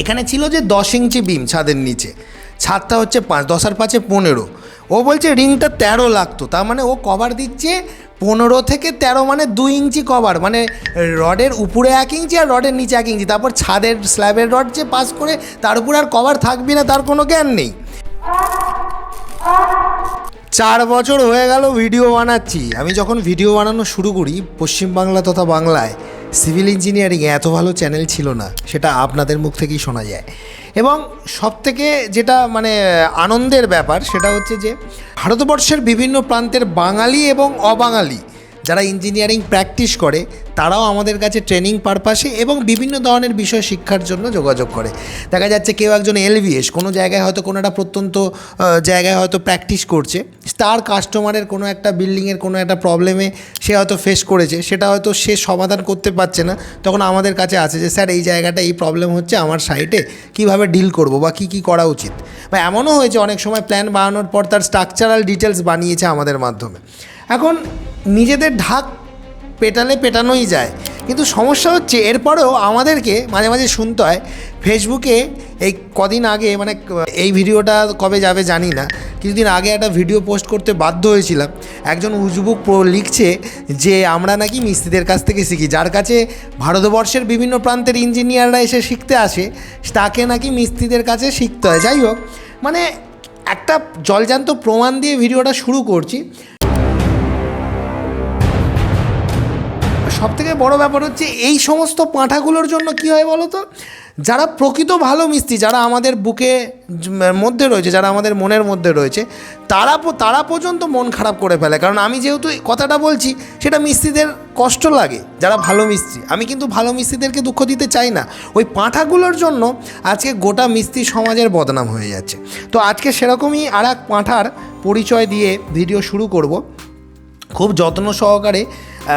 এখানে ছিল যে দশ ইঞ্চি বিম ছাদের নিচে। ছাদটা হচ্ছে পাঁচ, দশ আর পাঁচে পনেরো। ও বলছে রিংটা তেরো লাগতো, তার মানে ও কভার দিচ্ছে পনেরো থেকে তেরো মানে দুই ইঞ্চি কভার মানে রডের উপরে এক ইঞ্চি আর রডের নিচে এক ইঞ্চি। তারপর ছাদের স্ল্যাবের রড যে পাস করে তার উপর আর কভার থাকবি না, তার কোনো জ্ঞান নেই। চার বছর হয়ে গেল ভিডিও বানাচ্ছি। আমি যখন ভিডিও বানানো শুরু করি, পশ্চিমবাংলা তথা বাংলায় সিভিল ইঞ্জিনিয়ারিং এত ভালো চ্যানেল ছিল না, সেটা আপনাদের মুখ থেকেই শোনা যায়। এবং সব থেকে যেটা মানে আনন্দের ব্যাপার, সেটা হচ্ছে যে, ভারতবর্ষের বিভিন্ন প্রান্তের বাঙালি এবং অবাঙালি যারা ইঞ্জিনিয়ারিং প্র্যাকটিস করে, তারাও আমাদের কাছে ট্রেনিং পারপাসে এবং বিভিন্ন ধরনের বিষয় শিক্ষার জন্য যোগাযোগ করে। দেখা যাচ্ছে কেউ একজন এলভিএস কোনো জায়গায় হয়তো কোনো একটা প্রত্যন্ত জায়গায় হয়তো প্র্যাকটিস করছে, তার কাস্টমারের কোনো একটা বিল্ডিংয়ের কোনো একটা প্রবলেমে সে হয়তো ফেস করেছে, সেটা হয়তো সে সমাধান করতে পারছে না, তখন আমাদের কাছে আছে যে, স্যার, এই জায়গাটা এই প্রবলেম হচ্ছে আমার সাইটে কীভাবে ডিল করব বা কী কী করা উচিত? বা এমনও হয়েছে, অনেক সময় প্ল্যান বানানোর পর তার স্ট্রাকচারাল ডিটেলস বানিয়েছে আমাদের মাধ্যমে। এখন নিজেদের ঢাক পেটালে পেটানোই যায়। কিন্তু সমস্যা হচ্ছে এরপরেও আমাদেরকে মাঝে মাঝে শুনতে হয়, ফেসবুকে এই কদিন আগে মানে এই ভিডিওটা কবে যাবে জানি না। কিছুদিন আগে একটা ভিডিও পোস্ট করতে বাধ্য হয়েছিলাম। একজন উজবুক লিখছে যে, আমরা নাকি মিস্ত্রিদের কাছ থেকে শিখি। যার কাছে ভারতবর্ষের বিভিন্ন প্রান্তের ইঞ্জিনিয়াররা এসে শিখতে আসে, তাকে নাকি মিস্ত্রিদের কাছে শিখতে হয়। যাই হোক মানে একটা জলজান্ত প্রমাণ দিয়ে ভিডিওটা শুরু করছি। সব থেকে বড় ব্যাপার হচ্ছে এই সমস্ত পাঁঠাগুলোর জন্য কি হয় বলো তো? যারা প্রকৃত ভালো মিস্ত্রি, যারা আমাদের বুকে মধ্যে রয়েছে, যারা আমাদের মনের মধ্যে রয়েছে, তারা তারা পর্যন্ত মন খারাপ করে ফেলে। কারণ আমি যেহেতু কথাটা বলছি, সেটা মিস্ত্রিদের কষ্ট লাগে, যারা ভালো মিস্ত্রি। আমি কিন্তু ভালো মিস্ত্রিদেরকে দুঃখ দিতে চাই না। ওই পাঁঠাগুলোর জন্য আজকে গোটা মিস্ত্রি সমাজের বদনাম হয়ে যাচ্ছে। তো আজকে সেরকমই আর এক পাঁঠার পরিচয় দিয়ে ভিডিও শুরু করব। খুব যত্ন সহকারে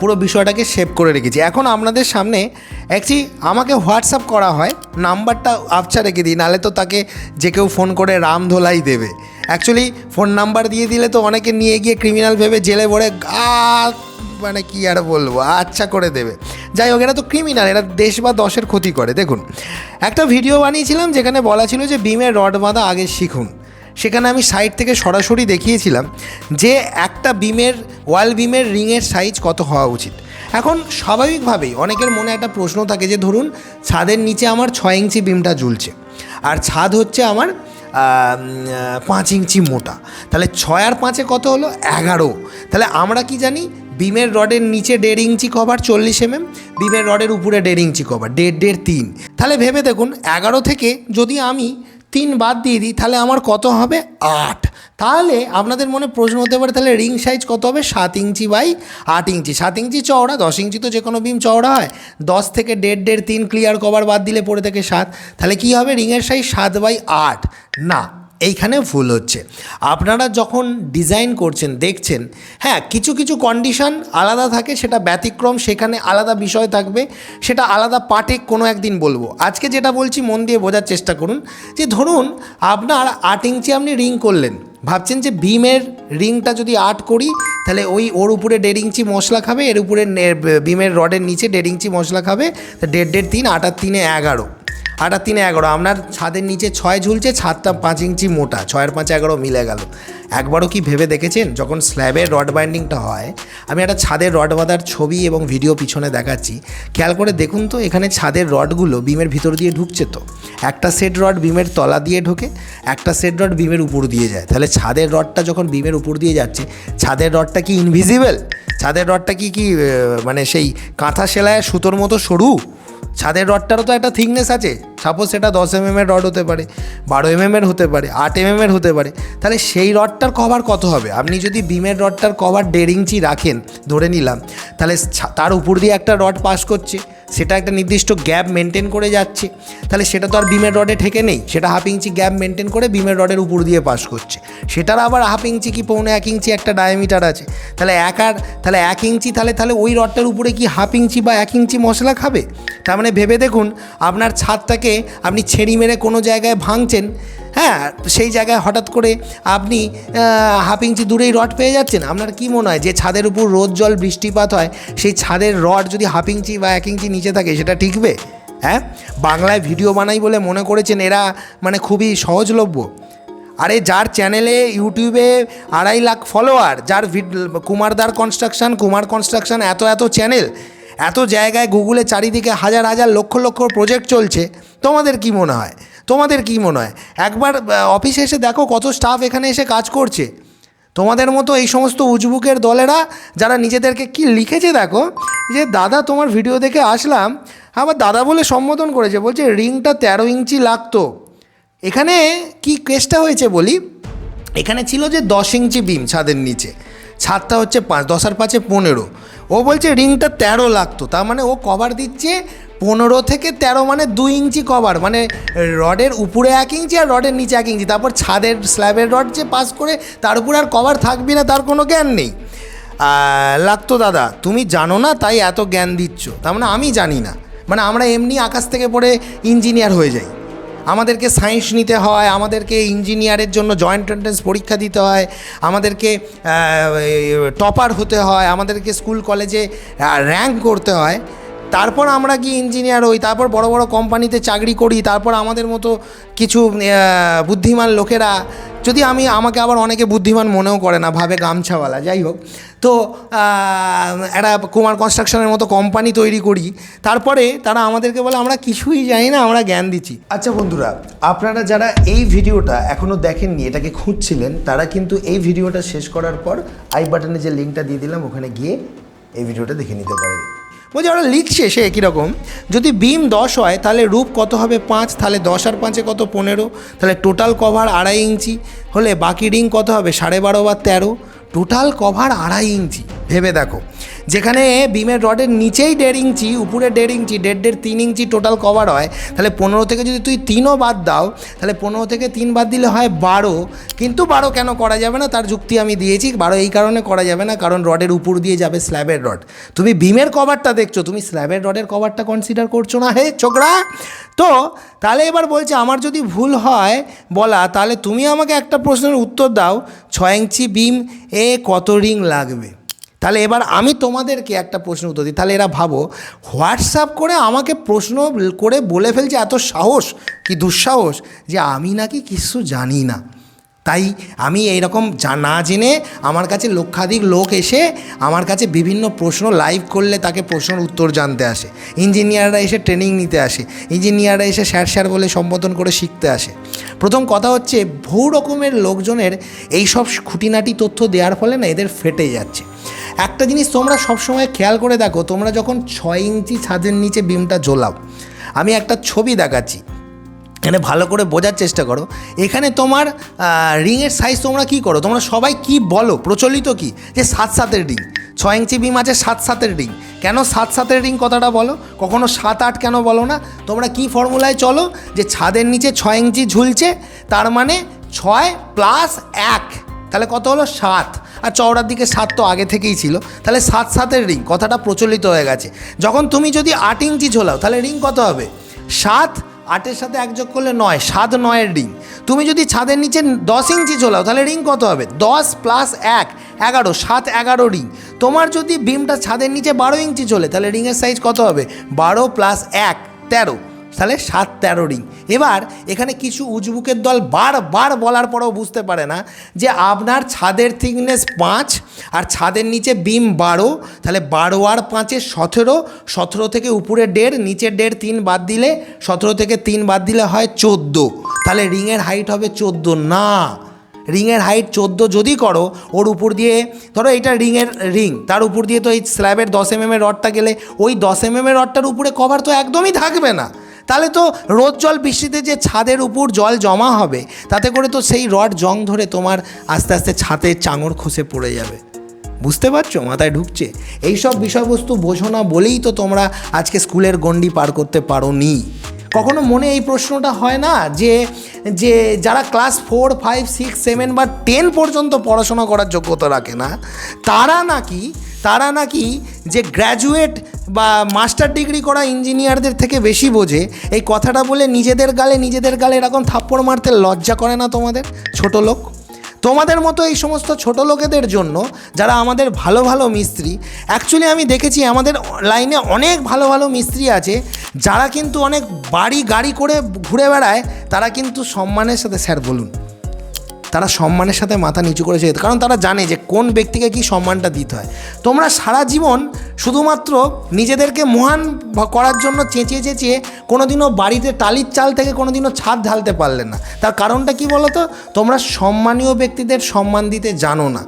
পুরো বিষয়টাকে সেভ করে রেখেছি। এখন আপনাদের সামনে একটি আমাকে হোয়াটসঅ্যাপ করা হয়, নাম্বারটা আবছা রেখে দিই, নাহলে তো তাকে যে কেউ ফোন করে রাম ধোলাই দেবে। অ্যাকচুয়ালি ফোন নাম্বার দিয়ে দিলে তো অনেকে নিয়ে গিয়ে ক্রিমিনাল ভেবে জেলে ভরে গা মানে কি আর বলব আচ্ছা করে দেবে। যাই হোক, এরা তো ক্রিমিনাল এরা দেশ বা দশের ক্ষতি করে। দেখুন, একটা ভিডিও বানিয়েছিলাম যেখানে বলা ছিল যে বিমের রড বাঁধা আগে শিখুন। সেখানে আমি সাইড থেকে সরাসরি দেখিয়েছিলাম যে একটা বিমের ওয়াল বিমের রিংয়ের সাইজ কত হওয়া উচিত। এখন স্বাভাবিকভাবেই অনেকের মনে একটা প্রশ্ন থাকে যে ধরুন, ছাদের নিচে আমার ছয় ইঞ্চি বিমটা ঝুলছে আর ছাদ হচ্ছে আমার পাঁচ ইঞ্চি মোটা। তাহলে ছয় আর পাঁচে কত হলো? এগারো। তাহলে আমরা কি জানি? বিমের রডের নিচে দেড় ইঞ্চি কভার চল্লিশ এমএম বিমের রডের উপরে দেড় ইঞ্চি কভার দেড় দেড়, তিন। তাহলে ভেবে দেখুন, এগারো থেকে যদি আমি তিন বাদ দিয়ে দিই, তাহলে আমার কত হবে? আট। তাহলে আপনাদের মনে প্রশ্ন হতে পারে, তাহলে রিং সাইজ কত হবে? সাত ইঞ্চি বাই আট ইঞ্চি। সাত ইঞ্চি চওড়া, দশ ইঞ্চি তো যে কোনো বিম চওড়া হয়। দশ থেকে দেড় দেড়, তিন ক্লিয়ার কভার বাদ দিলে পড়ে থেকে সাত। তাহলে কি হবে? রিংয়ের সাইজ সাত বাই আট। না এইখানে ভুল হচ্ছে। আপনারা যখন ডিজাইন করছেন, দেখছেন হ্যাঁ কিছু কিছু কন্ডিশন আলাদা থাকে, সেটা ব্যতিক্রম, সেখানে আলাদা বিষয় থাকবে, সেটা আলাদা পার্টে কোনো একদিন বলব। আজকে যেটা বলছি, মন দিয়ে বোঝার চেষ্টা করুন যে, ধরুন আপনার আট ইঞ্চি আপনি রিং করলেন ভাবছেন যে ভীমের রিংটা যদি আট করি, তাহলে ওই ওর উপরে দেড় ইঞ্চি মশলা খাবে, এর উপরে ভীমের রডের নিচে দেড় ইঞ্চি মশলা খাবে দেড় দেড় তিন, আট আর তিনে এগারো। আটার তিনে এগারো, আপনার ছাদের নিচে ছয় ঝুলছে, ছাদটা পাঁচ ইঞ্চি মোটা ছয়ের পাঁচ এগারো মিলে গেল। একবারও কি ভেবে দেখেছেন? যখন স্ল্যাবের রড বাইন্ডিংটা হয়, আমি একটা ছাদের রড বাঁধার ছবি এবং ভিডিও পিছনে দেখাচ্ছি। খেয়াল করে দেখুন তো, এখানে ছাদের রডগুলো বিমের ভিতর দিয়ে ঢুকছে তো। একটা সেট রড বিমের তলা দিয়ে ঢোকে, একটা সেট রড বিমের উপর দিয়ে যায়। তাহলে ছাদের রডটা যখন বিমের উপর দিয়ে যাচ্ছে, ছাদের রডটা কি ইনভিজিবল ছাদের রডটা কি কি মানে সেই কাঁথা সেলায় সুতোর মতো সরু? ছাদের রডটারও তো একটা থিকনেস আছে। সাপোজ সেটা দশ এম এর রড হতে পারে, বারো এম এর হতে পারে, আট এম এর হতে পারে। তাহলে সেই রডটার কভার কত হবে? আপনি যদি বিমের রডটার কভার দেড় ইঞ্চি রাখেন, ধরে নিলাম, তাহলে তার উপর দিয়ে একটা রড পাস করছে, সেটা একটা নির্দিষ্ট গ্যাপ মেনটেন করে যাচ্ছে, তাহলে সেটা তো আর বিমের রডে ঠেকে নেই, সেটা হাফ ইঞ্চি গ্যাপ মেনটেন করে বিমের রডের উপর দিয়ে পাস করছে। সেটার আবার হাফ ইঞ্চি কি পৌনে এক ইঞ্চি একটা ডায়ামিটার আছে? তাহলে এক আর তাহলে এক ইঞ্চি, তাহলে তাহলে ওই রডটার উপরে কি হাফ ইঞ্চি বা এক ইঞ্চি মশলা খাবে? তার মানে ভেবে দেখুন, আপনার ছাদটাকে আপনি ছেড়ি মেরে কোনো জায়গায় ভাঙছেন হ্যাঁ? সেই জায়গায় হঠাৎ করে আপনি হাফ ইঞ্চি দূরেই রড পেয়ে যাচ্ছেন? আপনার কি মনে হয় যে ছাদের উপর রোদ, জল, বৃষ্টিপাত হয়, সেই ছাদের রড যদি হাফ ইঞ্চি বা এক ইঞ্চি নিচে থাকে, সেটা টিকবে? হ্যাঁ? বাংলায় ভিডিও বানাই বলে মনে করেছেন এরা মানে খুবই সহজলভ্য। আরে যার চ্যানেলে, ইউটিউবে আড়াই লাখ ফলোয়ার, যার কুমারদার কনস্ট্রাকশন কুমার কনস্ট্রাকশন এত এত চ্যানেল এত জায়গায় গুগলে চারিদিকে হাজার হাজার লক্ষ লক্ষ প্রজেক্ট চলছে, তোমাদের কি মনে হয়? তোমাদের কি মনে হয়? একবার অফিসে এসে দেখো কত স্টাফ এখানে এসে কাজ করছে। তোমাদের মতো এই সমস্ত উজবুকের দলেরা, যারা নিজেদেরকে কি লিখেছে দেখো, যে দাদা তোমার ভিডিও দেখে আসলাম আবার দাদা বলে সম্বোধন করেছে, বলছে, রিংটা তেরো ইঞ্চি লাগতো। এখানে কি কেসটা হয়েছে বলি? এখানে ছিল যে দশ ইঞ্চি বিম ছাদের নিচে। ছাদটা হচ্ছে পাঁচ, দশ আর পাঁচে পনেরো। ও বলছে রিংটা তেরো লাগতো, তার মানে ও কভার দিচ্ছে পনেরো থেকে তেরো মানে দুই ইঞ্চি কভার মানে রডের উপরে এক ইঞ্চি আর রডের নিচে এক ইঞ্চি, তারপর ছাদের স্ল্যাবের রড যে পাস করে তার উপরে আর কভার থাকবি না, তার কোনো জ্ঞান নেই। লাগতো দাদা, তুমি জানো না তাই এত জ্ঞান দিচ্ছ, তার মানে আমি জানি না মানে আমরা এমনি আকাশ থেকে পড়ে ইঞ্জিনিয়ার হয়ে যাই। আমাদেরকে সায়েন্স নিতে হয়, আমাদেরকে ইঞ্জিনিয়ারের জন্য জয়েন্ট এন্ট্রেন্স পরীক্ষা দিতে হয়, আমাদেরকে টপার হতে হয়, আমাদেরকে স্কুল কলেজে র্যাঙ্ক করতে হয়। তারপর আমরা কি ইঞ্জিনিয়ার হই, তারপর বড় বড় কোম্পানিতে চাকরি করি, তারপর আমাদের মতো কিছু বুদ্ধিমান লোকেরা, যদি আমি, আমাকে আবার অনেকে বুদ্ধিমান মনেও করে না, ভাবে গামছাওয়ালা, যাই হোক। তো একটা কুমার কনস্ট্রাকশনের মতো কোম্পানি তৈরি করি, তারপরে তারা আমাদেরকে বলে, আমরা কিছুই জানি না, আমরা জ্ঞান দিচ্ছি। আচ্ছা বন্ধুরা, আপনারা যারা এই ভিডিওটা এখনও দেখেননি, এটাকে খুঁজছিলেন, তারা কিন্তু এই ভিডিওটা শেষ করার পর আই বাটনে যে লিঙ্কটা দিয়ে দিলাম, ওখানে গিয়ে এই ভিডিওটা দেখে নিতে পারেন বলছি, ওরা লিখছে সে রকম। যদি বিম দশ হয়, তাহলে রূপ কত হবে পাঁচ? তাহলে দশ আর পাঁচে কত? পনেরো। তাহলে টোটাল কভার আড়াই ইঞ্চি। হলে বাকি রিং কত হবে? সাড়ে বারো বা তেরো। টোটাল কভার আড়াই ইঞ্চি। ভেবে দেখো। যেখানে বিমের রডের নিচেই দেড় ইঞ্চি, উপরে দেড় ইঞ্চি, দেড় দেড় তিন ইঞ্চি টোটাল কভার হয়, তাহলে পনেরো থেকে যদি তুই তিনও বাদ দাও, তাহলে পনেরো থেকে তিন বাদ দিলে হয় বারো। কিন্তু বারো কেন করা যাবে না? তার যুক্তি আমি দিয়েছি। বারো এই কারণে করা যাবে না, কারণ রডের উপর দিয়ে যাবে স্ল্যাবের রড তুমি বিমের কভারটা দেখছ, তুমি স্ল্যাবের রডের কভারটা কনসিডার করছ না হে ছোকরা? তো, তাহলে এবার বলছে, আমার যদি ভুল হয়, বলা, তাহলে তুমি আমাকে একটা প্রশ্নের উত্তর দাও। ছয় ইঞ্চি বিম এ কত রিং লাগবে? তাহলে এবার আমি তোমাদেরকে একটা প্রশ্ন উত্তর দিই। তাহলে এরা ভাবো, হোয়াটসঅ্যাপ করে আমাকে প্রশ্ন করে বলে ফেলছে এত সাহস, কি দুঃসাহস, যে আমি নাকি কিছু জানি না। তাই আমি এইরকম না জেনে আমার কাছে লক্ষাধিক লোক এসে আমার কাছে বিভিন্ন প্রশ্ন লাইভ করলে তাকে প্রশ্নের উত্তর জানতে আসে। ইঞ্জিনিয়াররা এসে ট্রেনিং নিতে আসে। ইঞ্জিনিয়াররা এসে স্যার স্যার বলে সম্বোধন করে শিখতে আসে। প্রথম কথা হচ্ছে, বহু রকমের লোকজনের এই সব খুঁটিনাটি তথ্য দেওয়ার ফলে না এদের ফেটে যাচ্ছে। একটা জিনিস তোমরা সবসময় খেয়াল করে দেখো, তোমরা যখন ছয় ইঞ্চি ছাদের নিচে বিমটা জ্বলাও, আমি একটা ছবি দেখাচ্ছি। এখানে ভালো করে বোঝার চেষ্টা করো। এখানে তোমার রিংয়ের সাইজ তোমরা কি করো? তোমরা সবাই কি বলো? প্রচলিত কি? যে সাত সাতের রিং। ছয় ইঞ্চি বিম আছে সাত সাতের রিং। কেন সাত সাতের রিং কথাটা বলো? কখনো সাত আট কেন বলো না? তোমরা কি ফর্মুলায় চলো? যে ছাদের নিচে ছয় ইঞ্চি ঝুলছে, তার মানে ছয় প্লাস এক। তাহলে কত হলো? সাত। আর চওড়ার দিকে সাত তো আগে থেকেই ছিল, তাহলে সাত সাতের রিং, কথাটা প্রচলিত হয়ে গেছে। যখন তুমি যদি আট ইঞ্চি ঝোলাও, তাহলে রিং কত হবে? সাত, আটের সাথে এক যোগ করলে নয়, সাত নয়ের রিং। তুমি যদি ছাদের নিচে দশ ইঞ্চি ঝোলাও, তাহলে রিং কত হবে? দশ প্লাস এক, এগারো, সাত, এগারো রিং। তোমার যদি বিমটা ছাদের নিচে বারো ইঞ্চি চলে তাহলে রিংয়ের সাইজ কত হবে? বারো প্লাস এক, তেরো। তাহলে সাত তেরো রিং। এবার এখানে কিছু উজবুকের দল বারবার বলার পরেও বুঝতে পারে না যে আপনার ছাদের থিকনেস পাঁচ আর ছাদের নিচে বিম বারো, তাহলে বারো আর পাঁচে সতেরো সতেরো থেকে উপরে দেড়, নিচে দেড় তিন বাদ দিলে সতেরো থেকে তিন বাদ দিলে হয় চোদ্দ। তাহলে রিংয়ের হাইট হবে চোদ্দ। না, রিংয়ের হাইট চোদ্দ যদি করো, ওর উপর দিয়ে ধরো এটা রিংয়ের রিং, তার উপর দিয়ে তো এই স্ল্যাবের দশ এম এম এর রডটা গেলে ওই দশ এম এম এর রডটার উপরে কভার তো একদমই থাকবে না। তাহলে তো রোদ জল বৃষ্টিতে যে ছাদের উপর জল জমা হবে, তাতে করে তো সেই রড জং ধরে তোমার আস্তে আস্তে ছাদের চাঙড় খসে পড়ে যাবে। বুঝতে পারছ? মাথায় ঢুকছে। এই সব বিষয়বস্তু বোঝো না বলেই তো তোমরা আজকে স্কুলের গণ্ডি পার করতে পারো নি কখনো মনে এই প্রশ্নটা হয় না যে যে যারা class four, five, six, seven বা টেন পর্যন্ত পড়াশোনা করার যোগ্যতা রাখে না, তারা নাকি তারা নাকি যে গ্র্যাজুয়েট বা মাস্টার ডিগ্রি করা ইঞ্জিনিয়ারদের থেকে বেশি বোঝে, এই কথাটা বলে নিজেদের গালে নিজেদের গালে এরকম থাপ্পড় মারতে লজ্জা করে না তোমাদের? ছোট লোক? তোমাদের মতো এই সমস্ত ছোট লোকেদের জন্য যারা আমাদের ভালো ভালো মিস্ত্রি অ্যাকচুয়ালি আমি দেখেছি আমাদের লাইনে অনেক ভালো ভালো মিস্ত্রি আছে, যারা কিন্তু অনেক বাড়ি গাড়ি করে ঘুরে বেড়ায়, তারা কিন্তু সম্মানের সাথে স্যার বলুন। তারা সম্মানের সাথে মাথা নিচু করেছে। কারণ তারা জানে যে কোন ব্যক্তিকে কি সম্মানটা দিতে হয়। তোমরা সারা জীবন শুধুমাত্র নিজেদেরকে মহান করার জন্য চেঁচিয়ে চেঁচিয়ে কোনোদিনও বাড়িতে টালির চাল থেকে কোনোদিনও ছাদ ঢালতে পারলে না। তার কারণটা কি বলো তো তোমরা সম্মানীয় ব্যক্তিদের সম্মান দিতে জানো না।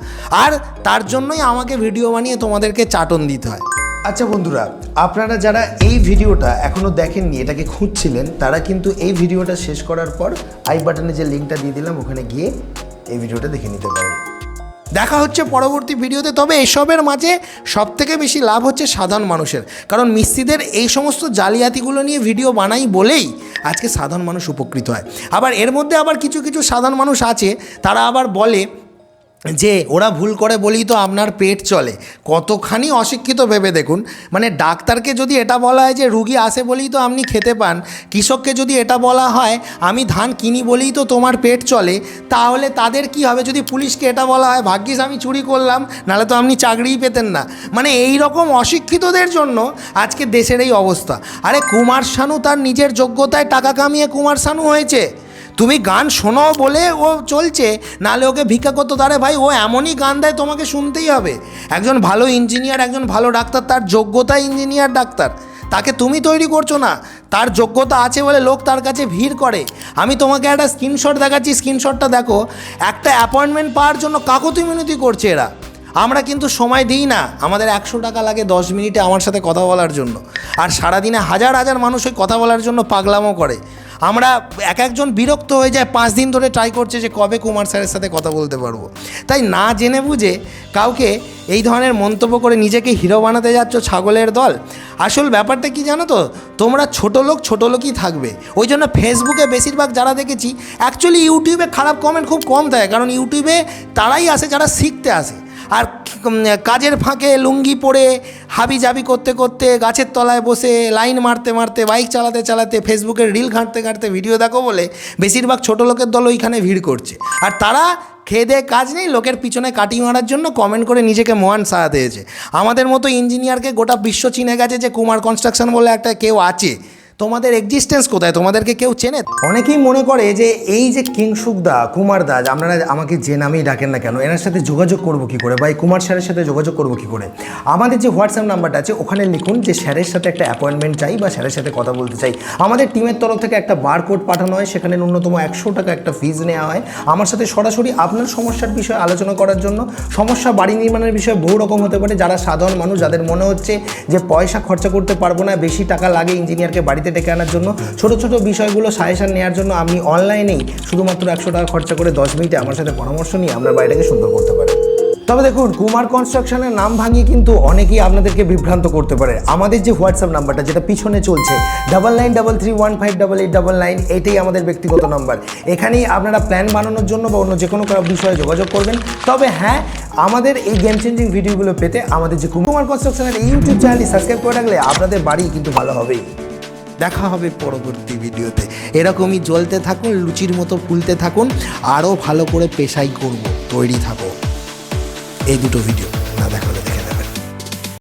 আর তার জন্যই আমাকে ভিডিও বানিয়ে তোমাদেরকে চাটন দিতে হয়। আচ্ছা বন্ধুরা, আপনারা যারা এই ভিডিওটা এখনও দেখেননি, এটাকে খুঁজছিলেন, তারা কিন্তু এই ভিডিওটা শেষ করার পর আই বাটনে যে লিঙ্কটা দিয়ে দিলাম, ওখানে গিয়ে এই ভিডিওটা দেখে নিতে পারেন। দেখা হচ্ছে পরবর্তী ভিডিওতে, তবে এসবের মাঝে সব থেকে বেশি লাভ হচ্ছে সাধারণ মানুষের। কারণ মিস্ত্রিদের এই সমস্ত জালিয়াতিগুলো নিয়ে ভিডিও বানাই বলেই আজকে সাধারণ মানুষ উপকৃত হয়। আবার এর মধ্যে আবার কিছু কিছু সাধারণ মানুষ আছে, তারা আবার বলে যে ওরা ভুল করে বলেই তো আপনার পেট চলে। কতখানি অশিক্ষিত ভেবে দেখুন মানে ডাক্তারকে যদি এটা বলা হয় যে রুগী আসে বলেই তো আপনি খেতে পান, কৃষককে যদি এটা বলা হয়, আমি ধান কিনি বলেই তো তোমার পেট চলে, তাহলে তাদের কি হবে? যদি পুলিশকে এটা বলা হয়, ভাগ্যিস আমি চুরি করলাম, নাহলে তো আপনি চাকরিই পেতেন না। মানে এই রকম অশিক্ষিতদের জন্য আজকে দেশের এই অবস্থা। আরে কুমার শানু তার নিজের যোগ্যতায় টাকা কামিয়ে কুমার শানু হয়েছে। তুমি গান শোনো বলে ও চলছে, নালে ওকে ভিক্ষা করতো। তারে ভাই, ও এমনই গান দেয়, তোমাকে শুনতেই হবে। একজন ভালো ইঞ্জিনিয়ার একজন ভালো ডাক্তার, তার যোগ্যতা ইঞ্জিনিয়ার ডাক্তার। তাকে তুমি তৈরি করছ না, তার যোগ্যতা আছে বলে লোক তার কাছে ভিড় করে। আমি তোমাকে একটা স্ক্রিনশট দেখাচ্ছি স্ক্রিনশটটা দেখো। একটা অ্যাপয়েন্টমেন্ট পাওয়ার জন্য কাকতি মিনতি করছে এরা। আমরা কিন্তু সময় দিই না, আমাদের একশো টাকা লাগে দশ মিনিটে আমার সাথে কথা বলার জন্য। আর সারাদিনে হাজার হাজার মানুষ ওই কথা বলার জন্য পাগলামো করে। আমরা এক একজন বিরক্ত হয়ে যায়, পাঁচ দিন ধরে ট্রাই করছে যে কবে কুমার স্যারের সাথে কথা বলতে পারব। তাই না জেনে বুঝে কাউকে এই ধরনের মন্তব্য করে নিজেকে হিরো বানাতে যাচ্ছ ছাগলের দল? আসল ব্যাপারটা কি জানো তো? তোমরা ছোট লোক, ছোট লোকই থাকবে। ওই জন্য ফেসবুকে বেশিরভাগ যারা দেখেছি অ্যাকচুয়ালি ইউটিউবে খারাপ কমেন্ট খুব কম থাকে কারণ ইউটিউবে তারাই আসে, যারা শিখতে আসে। আর কাজের ফাঁকে লুঙ্গি পরে হাবি জাবি করতে করতে গাছের তলায় বসে লাইন মারতে মারতে, বাইক চালাতে চালাতে, ফেসবুকের রিল ঘাঁটতে ঘাঁটতে ভিডিও দেখো বলে বেশিরভাগ ছোট লোকের দল ওইখানে ভিড় করছে। আর তারা খেয়ে দেয়ে কাজ নেই, লোকের পিছনে কাটি মারার জন্য কমেন্ট করে নিজেকে মহান সাজাতে হয়েছে আমাদের মতো ইঞ্জিনিয়ারকে গোটা বিশ্ব চিনে গেছে যে কুমার কনস্ট্রাকশন বলে একটা কেউ আছে। তোমাদের এক্সিস্টেন্স কোথায়? তোমাদেরকে কেউ চেনে? অনেকেই মনে করে যে এই যে কিংসুকদা কুমার দা আপনারা আমাকে যে নামেই ডাকেন না কেন, এনার সাথে যোগাযোগ করব কি করে? বা এই কুমার স্যারের সাথে যোগাযোগ করব কি করে? আমাদের যে হোয়াটসঅ্যাপ নাম্বারটা আছে, ওখানে লিখুন যে স্যারের সাথে একটা অ্যাপয়েন্টমেন্ট চাই বা স্যারের সাথে কথা বলতে চাই। আমাদের টিমের তরফ থেকে একটা বারকোড পাঠানো হয়, সেখানে ন্যূনতম একশো টাকা একটা ফিজ নেওয়া হয়। আমার সাথে সরাসরি আপনার সমস্যার বিষয়ে আলোচনা করার জন্য, সমস্যা বাড়ি নির্মাণের বিষয়ে বহু রকম হতে পারে, যারা সাধারণ মানুষ, যাদের মনে হচ্ছে যে পয়সা খরচা করতে পারব না, বেশি টাকা লাগে ইঞ্জিনিয়ারকে বাড়িতে ডেকে আনার জন্য। ছোট ছোট বিষয়গুলো সাজেশন নেওয়ার জন্য আপনি অনলাইনেই শুধুমাত্র একশো টাকা খরচা করে দশ মিনিটে আমার সাথে পরামর্শ নিয়ে আপনার বাড়িটাকে সুন্দর করতে পারেন তবে দেখুন, কুমার কনস্ট্রাকশনের নাম ভাঙিয়ে কিন্তু অনেকেই আপনাদেরকে বিভ্রান্ত করতে পারে। আমাদের যে হোয়াটসঅ্যাপ নাম্বারটা, যেটা পিছনে চলছে double nine double three one five double eight double nine এটাই আমাদের ব্যক্তিগত নাম্বার। এখানেই আপনারা প্ল্যান বানানোর জন্য বা অন্য যে কোনো বিষয়ে যোগাযোগ করবেন। তবে হ্যাঁ আমাদের এই গেম চেঞ্জিং ভিডিওগুলো পেতে আমাদের যে কুমার কনস্ট্রাকশনের ইউটিউব চ্যানেলটি সাবস্ক্রাইব করে রাখলে আপনাদের বাড়ি কিন্তু ভালো হবেই। দেখা হবে পরবর্তী ভিডিওতে এরকমই জ্বলতে থাকুন, লুচির মতো ফুলতে থাকুন, আরও ভালো করে পেশাই করব তৈরি থাকো এই দুটো ভিডিও না দেখালে।